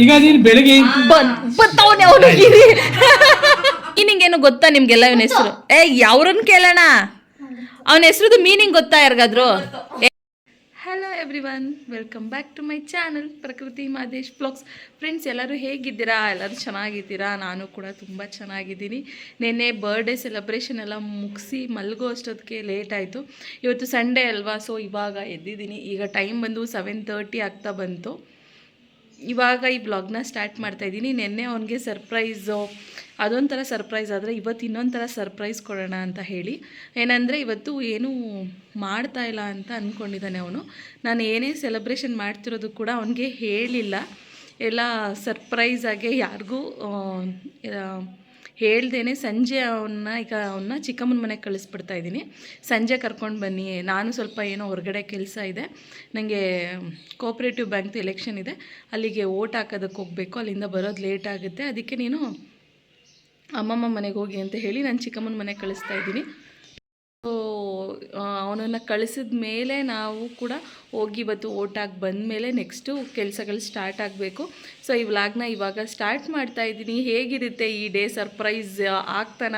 ಈಗ ನೀನು ಬೆಳಿಗ್ಗೆ ಬತ್ತವನೆ ಅವನು ನಿಂಗೇನು ಗೊತ್ತಾ ನಿಮ್ಗೆಲ್ಲ ಇವನ ಹೆಸರು? ಏ ಯಾವ್ರನ್ನ ಕೇಳೋಣ? ಅವನ ಹೆಸರುದು ಮೀನಿಂಗ್ ಗೊತ್ತಾ ಯಾರಿಗಾದ್ರು? Everyone welcome back to my channel Prakruthi Madesh blogs friends ಎಲ್ಲರೂ ಹೇಗಿದ್ದೀರಾ? ಎಲ್ಲರೂ ಚೆನ್ನಾಗಿದ್ದೀರಾ? ನಾನು ಕೂಡ ತುಂಬ ಚೆನ್ನಾಗಿದ್ದೀನಿ. ನಿನ್ನೆ ಬರ್ಡೇ ಸೆಲೆಬ್ರೇಷನ್ ಎಲ್ಲ ಮುಗಿಸಿ ಮಲಗೋ ಅಷ್ಟೊತ್ತಿಗೆ ಲೇಟ್ ಆಯಿತು. ಇವತ್ತು ಸಂಡೇ ಅಲ್ವಾ? ಸೊ ಇವಾಗ ಎದ್ದಿದ್ದೀನಿ. ಈಗ ಟೈಮ್ ಬಂದು ಸೆವೆನ್ ತರ್ಟಿ ಆಗ್ತಾ ಬಂತು. ಇವಾಗ ಈ ಬ್ಲಾಗ್ನ ಸ್ಟಾರ್ಟ್ ಮಾಡ್ತಾ ಇದ್ದೀನಿ. ನಿನ್ನೆ ಅವನಿಗೆ ಸರ್ಪ್ರೈಸು ಅದೊಂಥರ ಸರ್ಪ್ರೈಸ್ ಆದರೆ ಇವತ್ತು ಇನ್ನೊಂಥರ ಸರ್ಪ್ರೈಸ್ ಕೊಡೋಣ ಅಂತ ಹೇಳಿ. ಏನಂದರೆ ಇವತ್ತು ಏನೂ ಮಾಡ್ತಾ ಇಲ್ಲ ಅಂತ ಅಂದ್ಕೊಂಡಿದ್ದಾನೆ ಅವನು. ನಾನು ಏನೇ ಸೆಲೆಬ್ರೇಷನ್ ಮಾಡ್ತಿರೋದು ಕೂಡ ಅವನಿಗೆ ಹೇಳಿಲ್ಲ. ಎಲ್ಲ ಸರ್ಪ್ರೈಸಾಗೆ ಯಾರಿಗೂ ಹೇಳ್ದೇನೆ ಸಂಜೆ ಅವನ್ನ ಈಗ ಅವನ್ನ ಚಿಕ್ಕಮ್ಮನ ಮನೆಗೆ ಕಳಿಸ್ಬಿಡ್ತಾ ಇದ್ದೀನಿ. ಸಂಜೆ ಕರ್ಕೊಂಡು ಬನ್ನಿ. ನಾನು ಸ್ವಲ್ಪ ಏನೋ ಹೊರಗಡೆ ಕೆಲಸ ಇದೆ. ನನಗೆ ಕೋಪ್ರೇಟಿವ್ ಬ್ಯಾಂಕ್ದು ಎಲೆಕ್ಷನ್ ಇದೆ. ಅಲ್ಲಿಗೆ ಓಟ್ ಹಾಕೋದಕ್ಕೆ ಹೋಗಬೇಕು. ಅಲ್ಲಿಂದ ಬರೋದು ಲೇಟ್ ಆಗುತ್ತೆ. ಅದಕ್ಕೆ ನೀನು ಅಮ್ಮಮ್ಮ ಮನೆಗೆ ಹೋಗಿ ಅಂತ ಹೇಳಿ ನಾನು ಚಿಕ್ಕಮ್ಮನ ಮನೆಗೆ ಕಳಿಸ್ತಾ ಇದ್ದೀನಿ. ಅವನನ್ನು ಕಳಿಸಿದ ಮೇಲೆ ನಾವು ಕೂಡ ಹೋಗಿ ಇವತ್ತು ಓಟಾಗಿ ಬಂದ ಮೇಲೆ ನೆಕ್ಸ್ಟು ಕೆಲಸಗಳು ಸ್ಟಾರ್ಟ್ ಆಗಬೇಕು. ಸೊ ಈ ವ್ಲಾಗ್ನ ಇವಾಗ ಸ್ಟಾರ್ಟ್ ಮಾಡ್ತಾ ಇದ್ದೀನಿ. ಹೇಗಿರುತ್ತೆ ಈ ಡೇ ಸರ್ಪ್ರೈಸ್ ಆಗ್ತಾನ?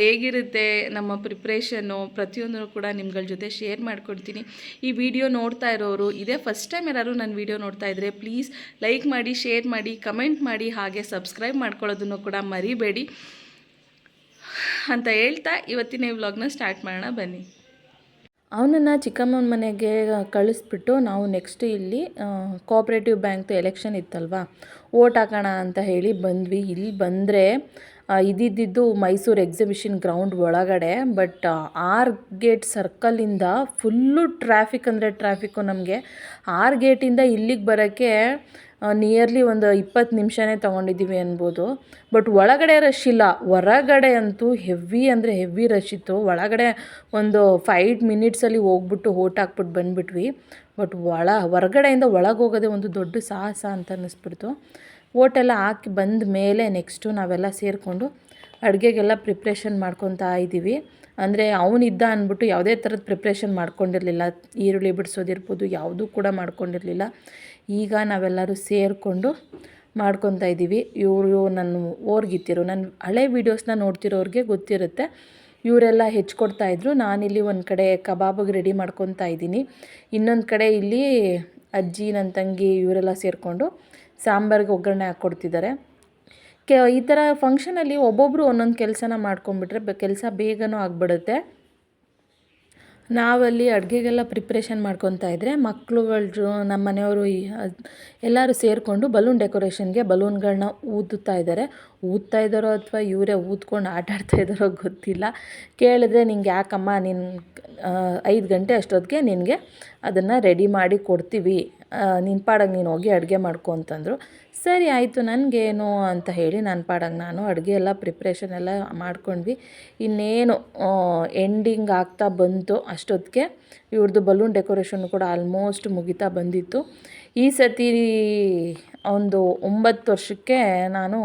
ಹೇಗಿರುತ್ತೆ ನಮ್ಮ ಪ್ರಿಪ್ರೇಷನ್ನು ಪ್ರತಿಯೊಂದನ್ನು ಕೂಡ ನಿಮ್ಗಳ ಜೊತೆ ಶೇರ್ ಮಾಡ್ಕೊಡ್ತೀನಿ. ಈ ವಿಡಿಯೋ ನೋಡ್ತಾ ಇರೋರು, ಇದೇ ಫಸ್ಟ್ ಟೈಮ್ ಯಾರು ನನ್ನ ವಿಡಿಯೋ ನೋಡ್ತಾ ಇದ್ದರೆ ಪ್ಲೀಸ್ ಲೈಕ್ ಮಾಡಿ ಶೇರ್ ಮಾಡಿ ಕಮೆಂಟ್ ಮಾಡಿ, ಹಾಗೆ ಸಬ್ಸ್ಕ್ರೈಬ್ ಮಾಡ್ಕೊಳ್ಳೋದನ್ನು ಕೂಡ ಮರಿಬೇಡಿ. ಅಂತ ಹೇಳ್ತಾ ಇವತ್ತಿನ ಈ ವ್ಲಾಗ್ನ ಸ್ಟಾರ್ಟ್ ಮಾಡೋಣ, ಬನ್ನಿ. ಅವನನ್ನು ಚಿಕ್ಕಮ್ಮನ ಮನೆಗೆ ಕಳಿಸ್ಬಿಟ್ಟು ನಾವು ನೆಕ್ಸ್ಟ್ ಇಲ್ಲಿ ಕೋಆಪ್ರೇಟಿವ್ ಬ್ಯಾಂಕ್ದು ಎಲೆಕ್ಷನ್ ಇತ್ತಲ್ವಾ? ಓಟ್ ಹಾಕೋಣ ಅಂತ ಹೇಳಿ ಬಂದ್ವಿ. ಇಲ್ಲಿ ಬಂದರೆ ಇದ್ದಿದ್ದು ಮೈಸೂರು ಎಕ್ಸಿಬಿಷನ್ ಗ್ರೌಂಡ್ ಒಳಗಡೆ ಬಟ್ ಆರ್ ಗೇಟ್ ಸರ್ಕಲಿಂದ ಫುಲ್ಲು ಟ್ರಾಫಿಕ್ ಅಂದರೆ ಟ್ರಾಫಿಕ್ಕು ನಮಗೆ. ಆರ್ ಗೇಟಿಂದ ಇಲ್ಲಿಗೆ ಬರೋಕ್ಕೆ ನಿಯರ್ಲಿ ಒಂದು ಇಪ್ಪತ್ತು ನಿಮಿಷನೇ ತೊಗೊಂಡಿದ್ದೀವಿ ಅನ್ಬೋದು. ಬಟ್ ಒಳಗಡೆ ರಶ್ ಇಲ್ಲ. ಹೊರಗಡೆ ಅಂತೂ ಹೆವಿ ಅಂದರೆ ಹೆವಿ ರಶ್ ಇತ್ತು. ಒಳಗಡೆ ಒಂದು ಫೈವ್ ಮಿನಿಟ್ಸಲ್ಲಿ ಹೋಗ್ಬಿಟ್ಟು ಓಟ್ ಹಾಕ್ಬಿಟ್ಟು ಬಂದುಬಿಟ್ವಿ. ಬಟ್ ಒಳ, ಹೊರಗಡೆಯಿಂದ ಒಳಗೆ ಹೋಗೋದೇ ಒಂದು ದೊಡ್ಡ ಸಾಹಸ ಅಂತ ಅನ್ನಿಸ್ಬಿಡ್ತು. ಓಟೆಲ್ಲ ಹಾಕಿ ಬಂದ ಮೇಲೆ ನೆಕ್ಸ್ಟು ನಾವೆಲ್ಲ ಸೇರಿಕೊಂಡು ಅಡುಗೆಗೆಲ್ಲ ಪ್ರಿಪ್ರೇಷನ್ ಮಾಡ್ಕೊತಾ ಇದ್ದೀವಿ. ಅಂದರೆ ಅವನಿದ್ದ ಅಂದ್ಬಿಟ್ಟು ಯಾವುದೇ ಥರದ ಪ್ರಿಪ್ರೇಷನ್ ಮಾಡ್ಕೊಂಡಿರಲಿಲ್ಲ. ಈರುಳ್ಳಿ ಬಿಡಿಸೋದಿರ್ಬೋದು, ಯಾವುದೂ ಕೂಡ ಮಾಡ್ಕೊಂಡಿರಲಿಲ್ಲ. ಈಗ ನಾವೆಲ್ಲರೂ ಸೇರಿಕೊಂಡು ಮಾಡ್ಕೊತಾ ಇದ್ದೀವಿ. ಇವರು ನನ್ನ ಓರ್ಗಿತ್ತಿರು. ನನ್ನ ಹಳೆ ವೀಡಿಯೋಸ್ನ ನೋಡ್ತಿರೋರಿಗೆ ಗೊತ್ತಿರುತ್ತೆ. ಇವರೆಲ್ಲ ಹೆಚ್ಕೊಡ್ತಾಯಿದ್ರು ನಾನಿಲ್ಲಿ ಒಂದು ಕಡೆ ಕಬಾಬಿಗೆ ರೆಡಿ ಮಾಡ್ಕೊತಾ ಇದ್ದೀನಿ. ಇನ್ನೊಂದು ಕಡೆ ಇಲ್ಲಿ ಅಜ್ಜಿ ನನ್ನ ತಂಗಿ ಇವರೆಲ್ಲ ಸೇರಿಕೊಂಡು ಸಾಂಬಾರಿಗೆ ಒಗ್ಗರಣೆ ಹಾಕ್ಕೊಡ್ತಿದ್ದಾರೆ. ಕೆ, ಈ ಥರ ಫಂಕ್ಷನಲ್ಲಿ ಒಬ್ಬೊಬ್ಬರು ಒಂದೊಂದು ಕೆಲಸನ ಮಾಡ್ಕೊಂಬಿಟ್ರೆ ಕೆಲಸ ಬೇಗನೂ ಆಗಿಬಿಡುತ್ತೆ. ನಾವಲ್ಲಿ ಅಡುಗೆಗೆಲ್ಲ ಪ್ರಿಪ್ರೇಷನ್ ಮಾಡ್ಕೊತಾ ಇದ್ದರೆ ಮಕ್ಕಳುಗಳು ನಮ್ಮ ಮನೆಯವರು ಎಲ್ಲರೂ ಸೇರಿಕೊಂಡು ಬಲೂನ್ ಡೆಕೋರೇಷನ್ಗೆ ಬಲೂನ್ಗಳನ್ನ ಊದುತ್ತಾ ಇದ್ದಾರೆ ಊದ್ತಾ ಇದ್ದಾರೋ ಅಥವಾ ಇವರೇ ಊದ್ಕೊಂಡು ಆಟ ಆಡ್ತಾ ಇದ್ದಾರೋ ಗೊತ್ತಿಲ್ಲ. ಕೇಳಿದ್ರೆ ನಿಂಗೆ ಯಾಕಮ್ಮ ನಿನ್ನ ಐದು ಗಂಟೆ ಅಷ್ಟೊತ್ತಿಗೆ ನಿನಗೆ ಅದನ್ನು ರೆಡಿ ಮಾಡಿ ಕೊಡ್ತೀವಿ. ನಿನ್ನ ಪಾಡಾಗ ನೀನು ಹೋಗಿ ಅಡುಗೆ ಮಾಡ್ಕೊ ಅಂತಂದರು. ಸರಿ ಆಯಿತು, ನನಗೇನು ಅಂತ ಹೇಳಿ ನನ್ನ ಪಾಡಾಗ ನಾನು ಅಡುಗೆ ಎಲ್ಲ ಪ್ರಿಪ್ರೇಷನ್ ಎಲ್ಲ ಮಾಡ್ಕೊಂಡ್ವಿ. ಇನ್ನೇನು ಎಂಡಿಂಗ್ ಆಗ್ತಾ ಬಂತು ಅಷ್ಟೊತ್ತಿಗೆ. ಇವ್ರದ್ದು ಬಲೂನ್ ಡೆಕೋರೇಷನ್ ಕೂಡ ಆಲ್ಮೋಸ್ಟ್ ಮುಗಿತಾ ಬಂದಿತ್ತು. ಈ ಸತಿ ಒಂದು ಒಂಬತ್ತು ವರ್ಷಕ್ಕೆ ನಾನು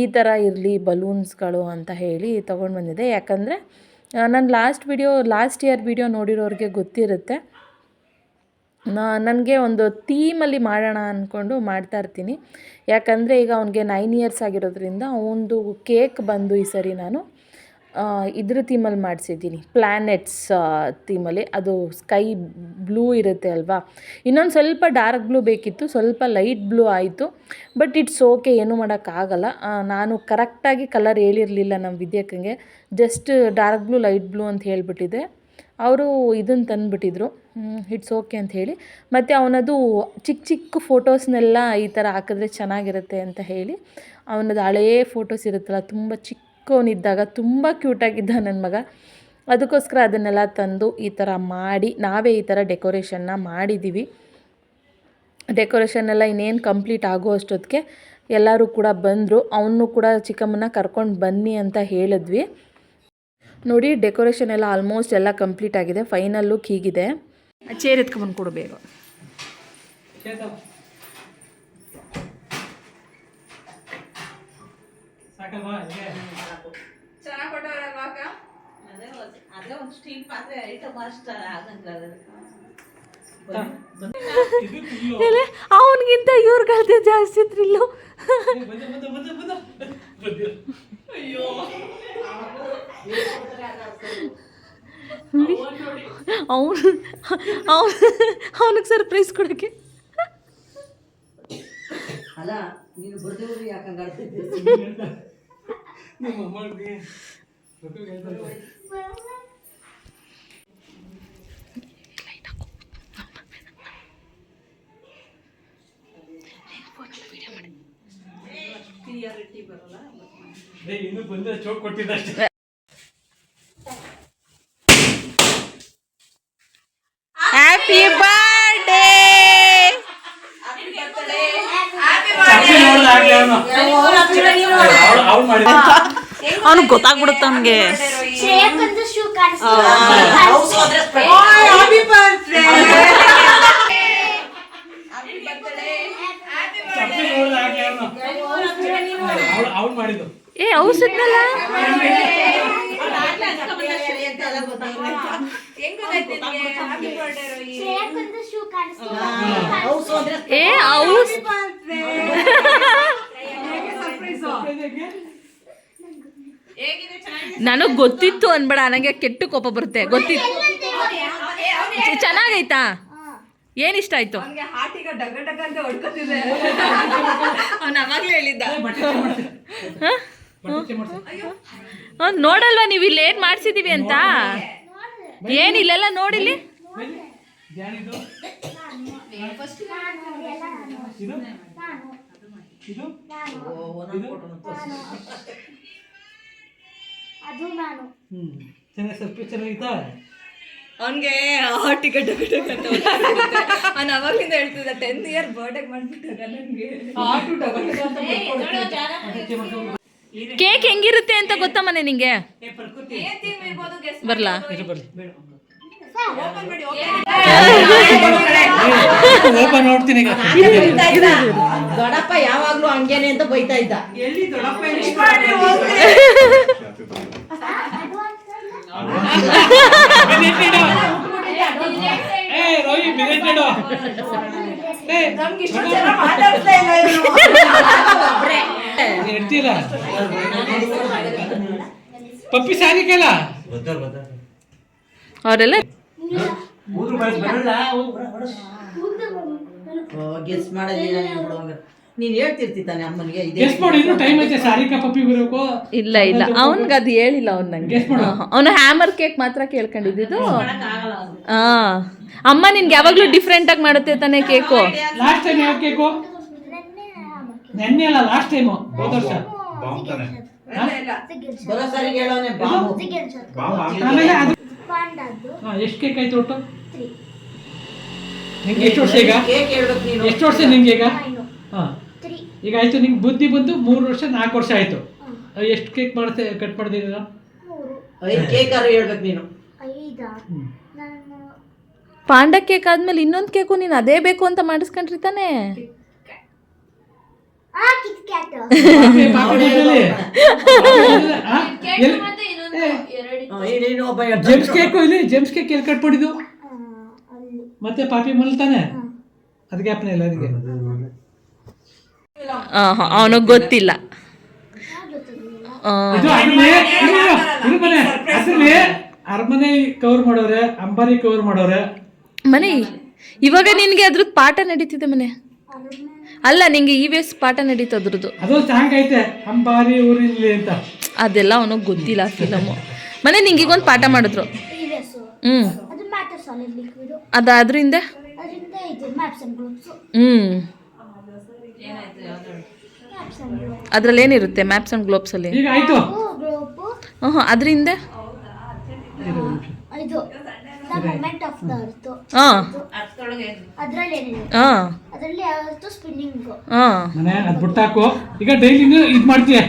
ಈ ಥರ ಇರಲಿ ಬಲೂನ್ಸ್ಗಳು ಅಂತ ಹೇಳಿ ತೊಗೊಂಡು ಬಂದಿದ್ದೆ. ಯಾಕಂದರೆ ನಾನು last video last year video ನೋಡಿರೋರಿಗೆ ಗೊತ್ತಿರುತ್ತೆ. ನನಗೆ ಒಂದು ಥೀಮಲ್ಲಿ ಮಾಡೋಣ ಅಂದ್ಕೊಂಡು ಮಾಡ್ತಾ ಇರ್ತೀನಿ. ಯಾಕಂದರೆ ಈಗ ಅವ್ನಿಗೆ ನೈನ್ ಇಯರ್ಸ್ ಆಗಿರೋದ್ರಿಂದ ಅವನದು ಕೇಕ್ ಬಂದು ಈ ಸರಿ ನಾನು ಇದ್ರ ಥೀಮಲ್ಲಿ ಮಾಡಿಸಿದ್ದೀನಿ. ಪ್ಲ್ಯಾನೆಟ್ಸ್ ಥೀಮಲ್ಲಿ ಅದು ಸ್ಕೈ ಬ್ಲೂ ಇರುತ್ತೆ ಅಲ್ವಾ? ಇನ್ನೊಂದು ಸ್ವಲ್ಪ ಡಾರ್ಕ್ ಬ್ಲೂ ಬೇಕಿತ್ತು, ಸ್ವಲ್ಪ ಲೈಟ್ ಬ್ಲೂ ಆಯಿತು. ಬಟ್ ಇಟ್ಸ್ ಓಕೆ ಏನೂ ಮಾಡೋಕ್ಕಾಗಲ್ಲ ನಾನು ಕರೆಕ್ಟಾಗಿ ಕಲರ್ ಹೇಳಿರಲಿಲ್ಲ ನಮ್ಮ ವಿದ್ಯಕ್ಕಂಗೆ. Just dark blue light blue ಅಂತ ಹೇಳಿಬಿಟ್ಟಿದ್ದೆ ಅವರು ಇದನ್ನು ತಂದುಬಿಟ್ಟಿದ್ರು. ಇಟ್ಸ್ ಓಕೆ ಅಂತ ಹೇಳಿ. ಮತ್ತು ಅವನದು ಚಿಕ್ಕ ಚಿಕ್ಕ ಫೋಟೋಸ್ನೆಲ್ಲ ಈ ಥರ ಹಾಕಿದ್ರೆ ಚೆನ್ನಾಗಿರುತ್ತೆ ಅಂತ ಹೇಳಿ. ಅವನದು ಹಳೆಯ ಫೋಟೋಸ್ ಇರುತ್ತಲ್ಲ, ತುಂಬ ಚಿಕ್ಕವನಿದ್ದಾಗ ತುಂಬ ಕ್ಯೂಟಾಗಿದ್ದ ನನ್ನ ಮಗ. ಅದಕ್ಕೋಸ್ಕರ ಅದನ್ನೆಲ್ಲ ತಂದು ಈ ಥರ ಮಾಡಿ, ನಾವೇ ಈ ಥರ ಡೆಕೋರೇಷನ್ನ ಮಾಡಿದ್ದೀವಿ ಡೆಕೋರೇಷನ್ನೆಲ್ಲ ಇನ್ನೇನು ಕಂಪ್ಲೀಟ್ ಆಗೋ ಅಷ್ಟೊತ್ತಿಗೆ ಎಲ್ಲರೂ ಕೂಡ ಬಂದರು. ಅವನು ಕೂಡ ಚಿಕ್ಕಮ್ಮನ ಕರ್ಕೊಂಡು ಬನ್ನಿ ಅಂತ ಹೇಳಿದ್ವಿ. ನೋಡಿ ಡೆಕೋರೇಷನ್ ಎಲ್ಲ ಆಲ್ಮೋಸ್ಟ್ ಎಲ್ಲ ಕಂಪ್ಲೀಟ್ ಆಗಿದೆ. ಫೈನಲ್ ಲುಕ್ ಹೀಗಿದೆ. ಚೇರ್ ಎತ್ಕೊಂಡ್ಬಂದು ಕೊಡಬೇಕು ಇವ್ರ ಅವನಿಗಿಂತ ಇವ್ರಿಗಲ್ದೆ ಜಾಸ್ತಿ ಥ್ರಿಲ್ಲು ಬಂದ ಬಂದ ಬಂದ ಬಂದ ಬಂದ. ಅಯ್ಯೋ. ಅವನು ಅವನು ಅವನಿಗೆ ಸರ್ಪ್ರೈಸ್ ಕೊಡೋಕ್ಕೆ ಅಲ್ಲ ನೀನು ಬರ್ದೇವ್ರಿ ಯಾಕಂಗ ಇನ್ನು ಬಂದ್ರೆ ಚೋಕ್ ಕೊಟ್ಟಿದ್ದಷ್ಟೇ ಹ್ಯಾಪಿ ಬರ್ಡೇ ಚಾಪೆ ನೋಡ್ದ ಆಗ್ಲೇ ಅವ್ನು. ಅವ್ಳು- ಅವ್ಳು ಮಾಡಿದ ಅವನಿಗೆ ಗೊತ್ತಾಗ್ಬಿಡುತ್ತೆ ಅವನಿಗೆ ಶ್ರೇಯಕ್ಕಂದು ಶೂ ಚಾಪೆ ನೋಡ್ದ ಆಗ್ಲೇ ಅವ್ನು. ಅವ್ಳು ಅವ್ಳು ಮಾಡಿದ್ದು ಏ ಕಾಣಿಸ್ತು ಏ ಔಸ್ ನನಗೆ ಗೊತ್ತಿತ್ತು ಅನ್ಬೇಡ ನನಗೆ ಕೆಟ್ಟ ಕೋಪ ಬರುತ್ತೆ. ಗೊತ್ತಿತ್ತು ಚೆನ್ನಾಗೈತಾ? ಏನ್ ಇಷ್ಟ ಆಯ್ತು? ಅವ್ನು ಅವಾಗ್ಲೇ ಹೇಳಿದ್ದ. ಹ? ಅವ್ನ್ ನೋಡಲ್ವಾ ನೀವು ಇಲ್ಲಿ ಏನ್ ಮಾಡ್ಸಿದೀವಿ ಅಂತ? ಏನಿಲ್ಲೆಲ್ಲ ಇದು? ಇದು? ಅದು ನಾನು ಹ್ಮ್ ಚೆನ್ನಾಗಿ ಸ್ವಲ್ಪ ಚೆನ್ನಾಗಿತ್ತಾ ಅವನಿಗೆ ಹಾರ್ಟಿ ಟಿಕೆಟ್ ಅಂತ ಅವ್ನು ಅವಾಗ್ಲಿಂದ ಹೇಳ್ತಿದ್ದ ಟೆನ್ ಇಯರ್ ಬರ್ಡೇ ಮಾಡ್ಬಿಟ್ಟಾಗ ನನಗೆ ಕೇಕ್ ಹೆಂಗಿರುತ್ತೆ ಅಂತ ಗೊತ್ತಾ ಮನೆ ನಿಂಗೆ ಬರ್ಲಾ ಇದು ಬರ್ಲಿ ಬೇಡ ಓಪನ್ ನೋಡ್ತೀನಿ ಈಗ ದೊಡ್ಡಪ್ಪ ಯಾವಾಗ್ಲೂ ಹಂಗೇನೆ ಅಂತ ಬೈತಾ ಇದ್ದ ಇರ್ತೀರ ಪಪ್ಪಿ ಸಾರಿ ಕೇಳ ಅವರೆಲ್ಲ ಗೆಸ್ ಮಾಡೋದಿಲ್ಲ ನೀನು ಬಿಡುವಾಗ ನೀನ್ ಹೇಳ್ತಿರ್ತಿ ತಾನೆ ಅಮ್ಮನಿಗೆ ಇದೇ ಗೆಸ್ ಮಾಡು ಇನ್ನು ಟೈಮ್ ಐತೆ ಸಾರಿಕಾ ಪಪ್ಪಿ ಬರಬೇಕು ಇಲ್ಲ ಇಲ್ಲ. ಅವನ್ಗೆ ಅದು ಹೇಳಿಲ್ಲ ಅವ್ನು ನಂಗೆ. Guess ಮಾಡು. ಅವನು ಹ್ಯಾಮರ್ ಕೇಕ್ ಮಾತ್ರ ಕೇಳ್ಕೊಂಡಿದ್ದು. ಹಾ ಅಮ್ಮ ನಿನ್ಗೆ ಯಾವಾಗ್ಲೂ ಡಿಫ್ರೆಂಟ್ ಆಗಿ ಮಾಡುತ್ತೆ ತಾನೆ ಕೇಕು ಲಾಸ್ಟ್ ಟೈಮ್ ಯಾವ ಕೇಕು ನೆನ್ನೆ ಅಲ್ಲ ಲಾಸ್ಟ್ ಟೈಮ್ ಹೋದ ವರ್ಷ. ಬರೋ ಸಾರಿಗೆ ಹೇಳೋನೆ ಬಾಬು. ಆಮೇಲೆ ಅದು ಪಾಂಡದ್ದು. ಎಷ್ಟು ಕೇಕ್ ಆಯ್ತು ಒಟ್ಟು? ನಿಂಗೆ ಎಷ್ಟು ವರ್ಷ ಈಗ? ಕೇಕ್ ಹೇಳ್ಬೇಕು ನೀನು. ಎಷ್ಟು ವರ್ಷ ನಿಂಗೆ ಈಗ? ಹಾ. ಈಗ ಆಯಿತು ನಿಂಗೆ ಬುದ್ಧಿ ಬಂದು ಮೂರು ವರ್ಷ ನಾಲ್ಕು ವರ್ಷ ಆಯ್ತು. ಎಷ್ಟು ಕೇಕ್ ಮಾಡ್ತೆ ಕಟ್ ಮಾಡಿದ್ದೀರಾ ಐದು ಕೇಕ್ ಆರು ಹೇಳ್ಬೇಕು ನೀನು. ಪಾಂಡ ಕೇಕ್ ಆದ್ಮೇಲೆ ಇನ್ನೊಂದು ಕೇಕು ನೀನು ಅದೇ ಬೇಕು ಅಂತ ಮಾಡಿಸ್ಕೊಂಡ್ರಿ ತಾನೇ? ಜೆಮ್ಸ್ ಕೇಕು ಇಲ್ಲಿ ಜೆಮ್ಸ್ ಕೇಕ್ ಎಲ್ಲಿ ಕಟ್ ಮಾಡಿದ್ದು? ಮತ್ತೆ ಪಾಪಿ ಮಲ್ತಾನೆ? ಅದಕ್ಕೆ ಜ್ಞಾಪನ ಇಲ್ಲ ಅದಕ್ಕೆ ಅವನಿಗೆ ಗೊತ್ತಿಲ್ಲ ಯಾವ್ದು ಗೊತ್ತಿರ್ಲಿಲ್ಲ ಆ, ಇದು ಅದ್ರಲ್ಲಿ ಇರು, ಇರು ಮನೆ. ಗೊತ್ತಿಲ್ಲ ಅರಮನೆ ಕವರ್ ಮಾಡೋರೆ ಅಂಬಾರಿ ಕವರ್ ಮಾಡೋರೆ. ಮನೆ ಇವಾಗ ನಿನ್ಗೆ ಅದ್ರದ್ದು ಪಾಠ ನಡೀತಿದೆ ಮನೆ. ಅಲ್ಲ ನಿಂಗೆ ಈ ವೇಸ್ ಎಸ್ ಪಾಠ ನಡೀತು ಅದ್ರದ್ದು. ಅದು ಸಾಂಗ್ ಐತೆ. ಅಂಬಾರಿ ಊರಿನಲ್ಲಿ ಅಂತ. ಅದೆಲ್ಲ ಅವನಿಗೆ ಗೊತ್ತಿಲ್ಲ ಫಿಲಮು ಮನೆ ನಿಂಗೆ ಈಗೊಂದು ಪಾಠ ಮಾಡಿದ್ರು. ಹ್ಮ್. ಹ್ಞೂ ಅದು ಮ್ಯಾಟರ್ ಹ್ಞೂ ಲಿಕ್ವಿಡ್ ಅದಾದ್ರಿಂದ? ಅದರಿಂದ ಇದು ಮ್ಯಾಪ್ಸ್ ಅಂಡ್ ಗ್ರೂಪ್ಸ್ ಹ್ಞೂ ಮ್ಯಾಪ್ಸ್ ಅಂಡ್ ಗ್ರೂಪ್ ಅದ್ರಲ್ಲಿ ಏನಿರುತ್ತೆ? ಮ್ಯಾಪ್ಸ್ ಆ್ಯಂಡ್ ಗ್ಲೋಬ್ಸಲ್ಲಿ ಈಗ ಆಯ್ತು? ಗ್ರೂಪ್ ಹ್ಞೂ ಹ್ಞೂ ಅದರಿಂದ? ಇದು the moment of the earth ಹಾಂ ಅದ್ರಲ್ಲಿ ಏನಿದೆ? ಹಾಂ ಅದರಲ್ಲಿ ಅರ್ತ್ ಸ್ಪಿನ್ನಿಂಗ್ ಹಾಂ ಮನೆ ಅದ್ ಬಿಟ್ಟಾಕು ಈಗ ಡೈಲಿ ಇದ್ ಮಾಡ್ತೀಯ?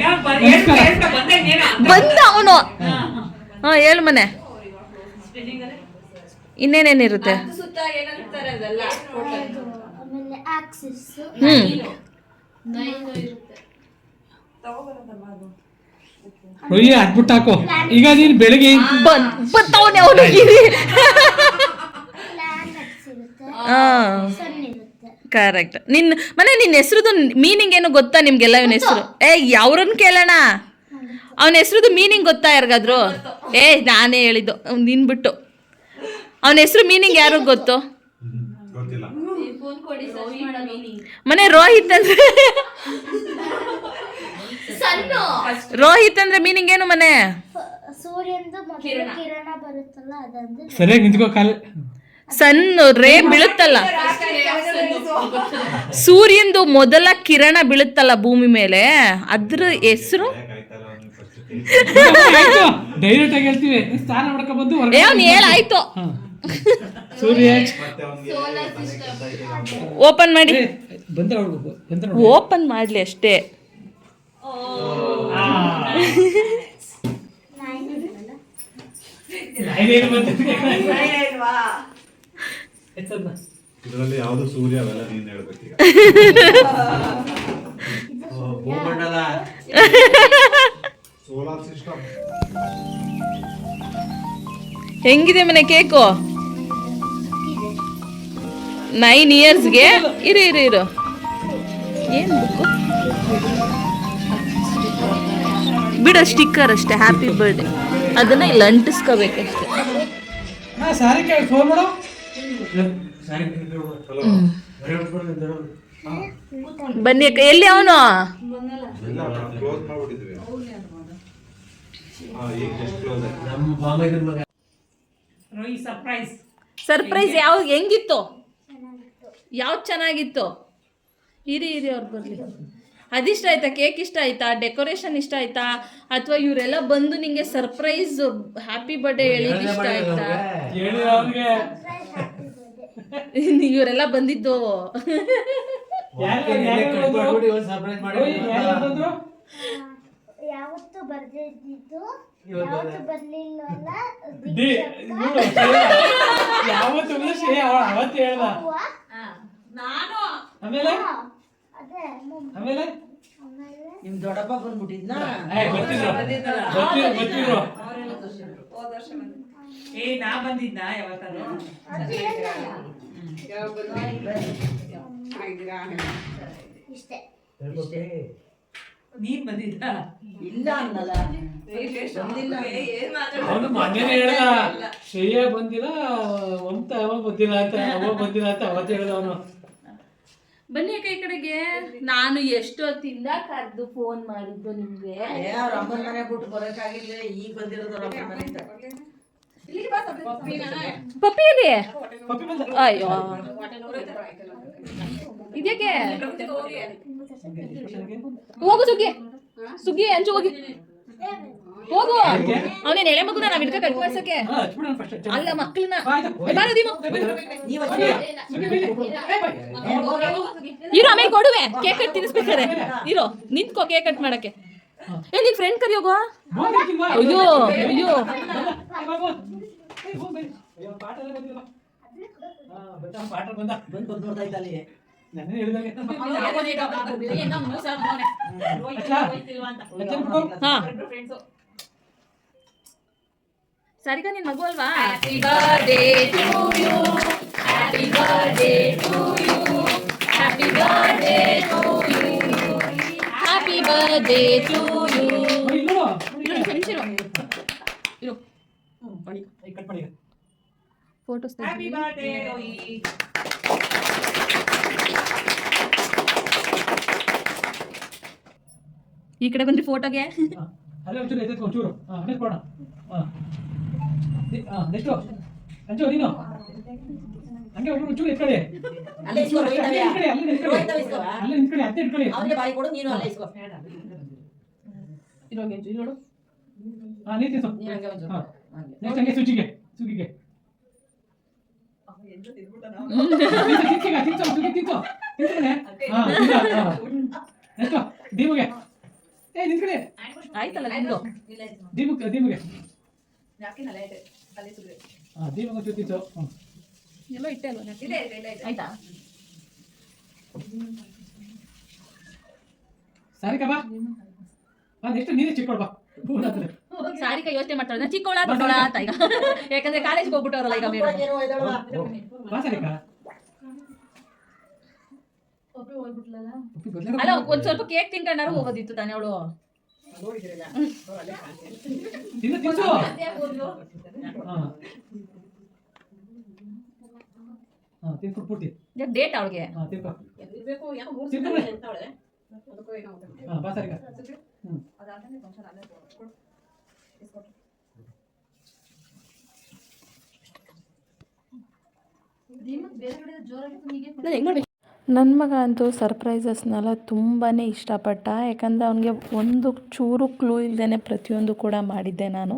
ನಮಸ್ಕಾರ. ಬಂದ ಅವನು. ಹಾ. ಹೇಳು ಮನೆ. ಇನ್ನೇನೇನಿರುತ್ತೆ? ಆಮೇಲೆ ಆಕ್ಸಿಸ್ ಅದ್ಬಿಟ್ಟು ಬಿಟ್ಟಾಕು ಈಗ ನೀನ್ ಬೆಳಿಗ್ಗೆ ಬಂದ್ ಬಂದವನೇ ಅವನು ಕರೆಕ್ಟ್ ನಿನ್ ಮನೆ ನಿನ್ನ ಹೆಸರುದು ಮೀನಿಂಗ್ ಏನು ಗೊತ್ತಾ ನಿಮ್ಗೆಲ್ಲ ಇವನ ಹೆಸರು? ಏ ಯಾವ್ರನ್ನ ಕೇಳೋಣ? ಅವನ ಹೆಸರುದು ಮೀನಿಂಗ್ ಗೊತ್ತಾ ಯಾರಿಗಾದ್ರು? ಏ ನಾನೇ ಹೇಳಿದ್ದು. ನಿನ್ಬಿಟ್ಟು ನಿನ್ ಬಿಟ್ಟು. ಅವನ ಹೆಸರು ಮೀನಿಂಗ್ ಯಾರು ಗೊತ್ತು? ಗೊತ್ತಿಲ್ಲ. ಮನೆ ರೋಹಿತ್ ಅಂದ್ರೆ? ರೋಹಿತ್ ಅಂದ್ರೆ ಮೀನಿಂಗ್ ಏನು ಮನೆ? ಸಣ್ಣ ಮೊದಲ ಕಿರಣ. ಬರುತ್ತಲ್ಲ ಅದಂದ್ರೆ ಸರಿಯಾಗಿ ನಿಂತ್ಕೋ ಕಾಲ. ಸನ್ ರೇ ಬೀಳುತ್ತಲ್ಲ. ಸೂರ್ಯಂದು ಮೊದಲ ಕಿರಣ ಬೀಳುತ್ತಲ್ಲ ಭೂಮಿ ಮೇಲೆ. ಅದ್ರ ಹೆಸರು? ಡೈರೆಕ್ಟ್ ಆಗಿ ಹೇಳ್ತೀವಿ. ನೀನ್ ಸ್ನಾನ ಮಾಡ್ಕೊಂಡ್ ಬಂದು ಏ ಹೊರಗಡೆ ಅವ್ನು ಹೇಳಾಯ್ತು. ಸೂರ್ಯ. ಓಪನ್ ಮಾಡಿ. ಓಪನ್ ಮಾಡಲಿ ಅಷ್ಟೇ. ಇದ್ರಲ್ಲಿ ಯಾವ್ದು ಸೂರ್ಯ ಅವೆಲ್ಲ ನೀನ್ ಹೇಳ್ಬೇಕೀಗ ಭೂಮಂಡಲ ಸೋಲಾರ್ ಸಿಸ್ಟಮ್ ಹೆಂಗಿದೆ ಮನೆ ಕೇಕು? ನೈನ್ ಇಯರ್ಸ್ಗೆ ಇರು ಇರು ಇರು. ಏನು ಬುಕ್ಕು ಬಿಡು ಸ್ಟಿಕ್ಕರ್ ಅಷ್ಟೇ. ಹ್ಯಾಪಿ ಬರ್ಡೇ ಅದನ್ನ ಇಲ್ಲಿ ಅಂಟಿಸ್ಕೋಬೇಕಷ್ಟೆ. ಬನ್ನಿ ಅಕ್ಕ ಎಲ್ಲಿ ಅವನು? ಸರ್ಪ್ರೈಸ್ ಯಾವ ಹೆಂಗಿತ್ತು? ಯಾವ್ದು ಚೆನ್ನಾಗಿತ್ತು? ಇರಿ ಇರಿ ಅವ್ರು ಬರಲಿ. ಅದಿಷ್ಟ ಆಯ್ತಾ? ಕೇಕ್ ಇಷ್ಟ ಆಯ್ತಾ? ಡೆಕೋರೇಷನ್ ಇಷ್ಟ ಆಯ್ತಾ? ಅಥವಾ ಇವರೆಲ್ಲ ಬಂದು ನಿಂಗೆ ಸರ್ಪ್ರೈಸ್ ಹ್ಯಾಪಿ ಬರ್ಡೇ ಹೇಳಿದ್ ಇಷ್ಟ ಆಯ್ತಾ? ಇವರೆಲ್ಲ ಬಂದಿದ್ದು. ಯಾವತ್ತು ಬರ್ದಿದ್ದು ಯಾವತ್ತು ನೋಡು, ಯಾವತ್ತು ಅವತ್ತು ಹೇಳ್ದ. ಮು- ಆಮೇಲೆ? ಆಮೇಲೆ? ನಿಮ್ ದೊಡ್ಡಪ್ಪ ಬಂದ್ಬಿಟ್ಟಿದ್ನ? ಏ, ನಾ ಬಂದಿದ್ದ ಯಾವತ್ತಾರು? ನೀನ್ ಬಂದಿದ್ದ ಇಲ್ಲ ಅನ್ನಲ್ಲ. ಬಂದಿಲ್ಲ. ಅವನು ಮೊನ್ನೆನೇ ಹೇಳ್ದ. ಶ್ರೇಯ ಬಂದಿಲ್ಲ ಅಂತ ಯಾವಾಗ ಬಂದಿಲ್ಲ ಅಂತ ಯಾವಾಗ ಬಂದಿಲ್ಲ ಅಂತ ಅವತ್ತು ಹೇಳ್ದ ಅವನು. ಬನ್ನಿ ಅಕ್ಕ ಈ ಕಡೆಗೆ. ನಾನು ಎಷ್ಟೊತ್ತಿಂದ ಕರೆದು ಫೋನ್ ಮಾಡಿದ್ದು ನಿಮ್ಗೆ? ಏ ಅವ್ರ ಅಮ್ಮನ ಮನೆ ಬಿಟ್ಟು ಬರೋಕ್ಕಾಗಿಲ್ಲ ಈಗ ಬಂದಿರೋದು ಅವ್ರ ಅಮ್ಮನ ಮನೆಯಿಂದ ಪಪ್ಪಿ ಎಲ್ಲಿ? ಪಪ್ಪಿ ಬಂದ. ಅಯ್ಯೋ. ಇದ್ಯಾಕೆ? ಹೋಗು ಸುಗ್ಗಿ. ಸುಗ್ಗಿ. ಅಂಚು ಹೋಗಿ. ಹೋಗು. ಅವನೇನ್ ಎಳೆ ಮಗುನ ನಾವ್ ಹಿಡ್ಕ ಕಟ್ಕೊಳ್ಸಕ್ಕೆ. ಅಲ್ಲ ಮಕ್ಕಳನ್ನ. ಇರು ಆಮೇಲೆ ಕೊಡುವೆ. ಕೇಕ್ ಕಟ್ ತಿನ್ನಿಸ್ಬೇಕಾರೆ ಇರೋ ನಿಂತ್ಕೋ ಕೇಕ್ ಕಟ್ ಮಾಡಕ್ಕೆ. ಏ ನಿನ್ ಫ್ರೆಂಡ್ ಕರಿ ಹೋಗೋ ಅಯ್ಯೋ ಅಯ್ಯೋ. ಪಾಠ. ಹಾ, ಬಂದ, ಪಾಠ ಬಂದ ಬಂದ್ ಬಂದ್ ನೋಡ್ತಾ ನೆನ್ನೆ ಸರಿಗ ನಿನ್ ಮಗು ಅಲ್ವಾ happy birthday to you happy birthday to you happy birthday to you happy birthday to you ಇಲ್ಲೋ ಇರು ನಿಮಿಷ ಇರು ಇರು ಕಟ್ ಮಾಡಿ ಫೋಟೋಸ್ ಹ್ಯಾಪಿ ಬರ್ಡೇ ಈ ಕಡೆ ಬಂದ್ರಿ ಫೋಟೋಗೆ ಹಾ. ಅಲ್ಲೇ ಒಂಚೂರು ಎತ್ತೆತ್ಕೊ, ಒಂಚೂರು ಹಾ ಆಮೇಲೆ ಕೊಡೋಣ ಹಾ ದಿ- ಹಾ ನೆಕ್ಸ್ಟು ಅಂಜು ನೀನು ಹಂಗೆ ಒಬ್ರು ಚೂರು ಎತ್ಕೊಳ್ಳಿ ಅಲ್ಲೇ ಇಸ್ಕೊ, ಅಲ್ಲೇ ಇಟ್ಕೊಳ್ಳಿ ಅಲ್ಲೇ ನಿಂತ್ಕೊಳ್ಳಿ. ರೋಹಿತವ್ಯ ಇಸ್ಕೊ. ಅಲ್ಲೇ ನಿಂತ್ಕೊಳ್ಳಿ ಅತ್ತೆ ಇಟ್ಕೊಳ್ಳಿ ಅವ್ನಿಗೆ ಬಾಯಿ ಕೊಡು ನೀನು ಅಲ್ಲೇ ಇಸ್ಕೋ ಇರೋಗೆ ಇಲ್ಲಿ ನೋಡು ಹಾಂ ನೀ ತಿನ್ಸು ನೀನ್ ಹಂಗೆ ಒಂಚೂರು ಹಾ. ಹಂಗೆ. ನೆಕ್ಸ್ಟ್ ಹಂಗೆ ಸುಚಿಗೆ ಸುಗಿಗೆ ತಿನ್ಸು ಸುಗಿ ತಿನ್ಸು ಆಯ್ತಲ್ಲ ದೀಮಗೆ ಅಲ್ವಾ ಆಯ್ತಾ? ಸಾರಿಕಾ ಬಾ. ನೀನೇ ಚಿಕ್ಕೋಳು ಬಾ. ಹತ್ರ. ಸಾರಿಕಾ ಯೋಚನೆ ಮಾಡ್ತಾಳೆ. ನಾನು ಚಿಕ್ಕವಳ ದೊಡ್ಡವಳ ಅಂತ ಈಗ. ಯಾಕಂದ್ರೆ ಕಾಲೇಜ್ಗೆ ಹೋಗ್ಬಿಟ್ಟವ್ರಲ್ಲ ಈಗ ಮೇಡಮ್. ಬಾ ಸಾರಿಕಾ. ಅಲ್ಲ ಒಂದ್ ಸ್ವಲ್ಪ ಕೇಕ್ ತಿನ್ಕೊಂಡಾರು ಹೋಗೋದಿತ್ತು ತಾನೇ ಅವಳು. ತಿನ್ನು ತಿನ್ಸು. ಡೇಟ್ ಅವಳಿಗೆ? ಹಾ ತಿನ್ಕೊ ತಿನ್ಕೊಡು ಹಾ ಬಾ ಸರಿಗ. ಹ್ಮ್. ನನ್ನ ಮಗ ಅಂತೂ ಸರ್ಪ್ರೈಸಸ್ನೆಲ್ಲ ತುಂಬಾ ಇಷ್ಟಪಟ್ಟ. ಯಾಕಂದರೆ ಅವನಿಗೆ ಒಂದು ಚೂರು ಕ್ಲೂ ಇಲ್ಲದೇ ಪ್ರತಿಯೊಂದು ಕೂಡ ಮಾಡಿದ್ದೆ ನಾನು.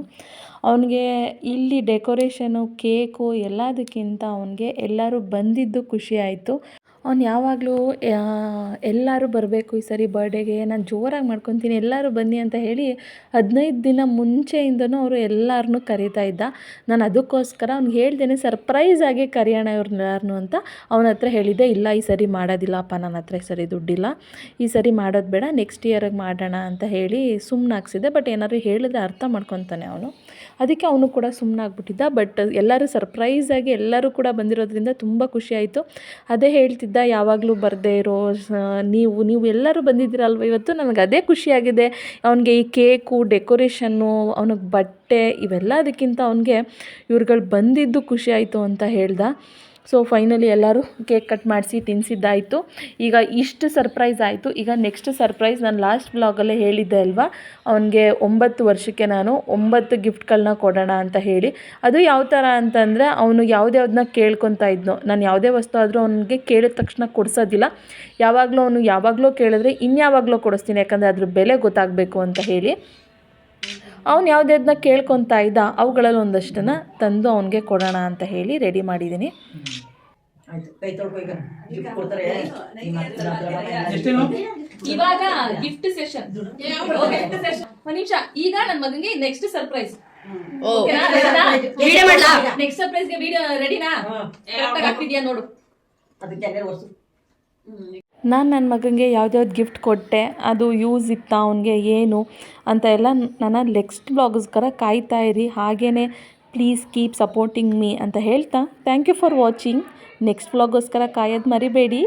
ಅವನಿಗೆ ಇಲ್ಲಿ ಡೆಕೋರೇಷನು ಕೇಕು ಎಲ್ಲದಕ್ಕಿಂತ ಅವನಿಗೆ ಎಲ್ಲರೂ ಬಂದಿದ್ದು ಖುಷಿ ಆಯಿತು. ಅವ್ನು ಯಾವಾಗಲೂ ಎಲ್ಲರೂ ಬರಬೇಕು ಈ ಸರಿ ಬರ್ಡೇಗೆ ನಾನು ಜೋರಾಗಿ ಮಾಡ್ಕೊತೀನಿ, ಎಲ್ಲರೂ ಬನ್ನಿ ಅಂತ ಹೇಳಿ ಹದಿನೈದು ದಿನ ಮುಂಚೆಯಿಂದನೂ ಅವರು ಎಲ್ಲರನ್ನೂ ಕರೀತಾ ಇದ್ದ. ನಾನು ಅದಕ್ಕೋಸ್ಕರ ಅವ್ನಿಗೆ ಹೇಳ್ದೇನೆ ಸರ್ಪ್ರೈಸಾಗಿ ಕರೆಯೋಣ ಇವ್ರನ್ನಾರನು ಅಂತ ಅವನ ಹತ್ರ ಹೇಳಿದ್ದೆ, ಇಲ್ಲ ಈ ಸರಿ ಮಾಡೋದಿಲ್ಲಪ್ಪ ನನ್ನ ಹತ್ರ ಈ ಸರಿ ದುಡ್ಡಿಲ್ಲ, ಈ ಸರಿ ಮಾಡೋದು ಬೇಡ ನೆಕ್ಸ್ಟ್ ಇಯರಿಗೆ ಮಾಡೋಣ ಅಂತ ಹೇಳಿ ಸುಮ್ಮನಾಗ್ಸಿದೆ ಬಟ್ ಏನಾದ್ರು ಹೇಳಿದ್ರೆ ಅರ್ಥ ಮಾಡ್ಕೊತಾನೆ ಅವನು. ಅದಕ್ಕೆ ಅವನು ಕೂಡ ಸುಮ್ಮನಾಗ್ಬಿಟ್ಟಿದ್ದ ಬಟ್ ಎಲ್ಲರೂ ಸರ್ಪ್ರೈಸಾಗಿ ಎಲ್ಲರೂ ಕೂಡ ಬಂದಿರೋದ್ರಿಂದ ತುಂಬ ಖುಷಿ ಆಯಿತು. ಅದೇ ಹೇಳ್ತಿದ್ದ ಯಾವಾಗಲೂ ಬರದೇ ಇರೋ ನೀವು ನೀವು ಎಲ್ಲರೂ ಬಂದಿದ್ದೀರಲ್ವ ಇವತ್ತು? ನನಗೆ ಅದೇ ಖುಷಿಯಾಗಿದೆ. ಅವನಿಗೆ ಈ ಕೇಕು, ಡೆಕೋರೇಷನ್ನು, ಅವನಿಗೆ ಬಟ್ಟೆ ಇವೆಲ್ಲದಕ್ಕಿಂತ ಅವನಿಗೆ ಇವ್ರುಗಳು ಬಂದಿದ್ದು ಖುಷಿ ಆಯಿತು ಅಂತ ಹೇಳ್ದ. ಸೊ ಫೈನಲಿ ಎಲ್ಲರೂ ಕೇಕ್ ಕಟ್ ಮಾಡಿಸಿ ತಿನ್ನಿಸಿದ್ದಾಯಿತು ಈಗ ಇಷ್ಟು ಸರ್ಪ್ರೈಸ್ ಆಯಿತು. ಈಗ ನೆಕ್ಸ್ಟ್ ಸರ್ಪ್ರೈಸ್ ನಾನು ಲಾಸ್ಟ್ ಬ್ಲಾಗಲ್ಲೇ ಹೇಳಿದ್ದೆ ಅಲ್ವಾ? ಅವನಿಗೆ ಒಂಬತ್ತು ವರ್ಷಕ್ಕೆ ನಾನು ಒಂಬತ್ತು ಗಿಫ್ಟ್ಗಳನ್ನ ಕೊಡೋಣ ಅಂತ ಹೇಳಿ. ಅದು ಯಾವ ಥರ ಅಂತಂದರೆ ಅವನು ಯಾವ್ದ್ಯಾವ್ದನ್ನ ಕೇಳ್ಕೊತಾ ಇದ್ನೋ. ನಾನು ಯಾವುದೇ ವಸ್ತು ಆದರೂ ಅವನಿಗೆ ಕೇಳಿದ ತಕ್ಷಣ ಕೊಡಿಸೋದಿಲ್ಲ. ಯಾವಾಗಲೂ ಅವನು ಯಾವಾಗಲೂ ಕೇಳಿದ್ರೆ ಇನ್ಯಾವಾಗಲೂ ಕೊಡಿಸ್ತೀನಿ. ಯಾಕಂದರೆ ಅದ್ರ ಬೆಲೆ ಗೊತ್ತಾಗಬೇಕು ಅಂತ ಹೇಳಿ. ಅವ್ನು ಯಾವುದ್ಯಾವ್ದನ್ನ ಕೇಳ್ಕೊತಾ ಇದ್ದ ಅವುಗಳಲ್ಲಿ ಒಂದಷ್ಟನ್ನು ತಂದು ಅವನಿಗೆ ಕೊಡೋಣ ಅಂತ ಹೇಳಿ ರೆಡಿ ಮಾಡಿದ್ದೀನಿ ಆಯ್ತು ಕೈ ತೊಳ್ಕೊ ಈಗ. ಗಿಫ್ಟ್ ಕೊಡ್ತಾರೆ. ನಿಮ್ಮ ಹತ್ರ ಇವಾಗ ಗಿಫ್ಟ್ ಸೆಷನ್ ಮನೀಷ ನಿಮಿಷ ಈಗ ನನ್ನ ಮಗನಿಗೆ ನೆಕ್ಸ್ಟ್ ಸರ್ಪ್ರೈಸ್ ನೆಕ್ಸ್ಟ್ ಸರ್ಪ್ರೈಸ್ಗೆ ವಿಡಿಯೋ ರೆಡಿನಾ ನೋಡು. ಅದಕ್ಕೆ ನಾನು ನನ್ನ ಮಗನಿಗೆ ಯಾವ್ದ್ಯಾವ್ದು ಗಿಫ್ಟ್ ಕೊಟ್ಟೆ, ಅದು ಯೂಸ್ ಇತ್ತಾ ಅವನಿಗೆ, ಏನು ಅಂತ ಎಲ್ಲ ನನ್ನ ನೆಕ್ಸ್ಟ್ ಬ್ಲಾಗೋಸ್ಕರ ಕಾಯ್ತಾ ಇರಿ. ಹಾಗೇ ಪ್ಲೀಸ್ ಕೀಪ್ ಸಪೋರ್ಟಿಂಗ್ ಮೀ ಅಂತ ಹೇಳ್ತಾ. Thank you for watching next ವ್ಲಾಗೋಸ್ಕರ ಕಾಯೋದು ಮರಿಬೇಡಿ.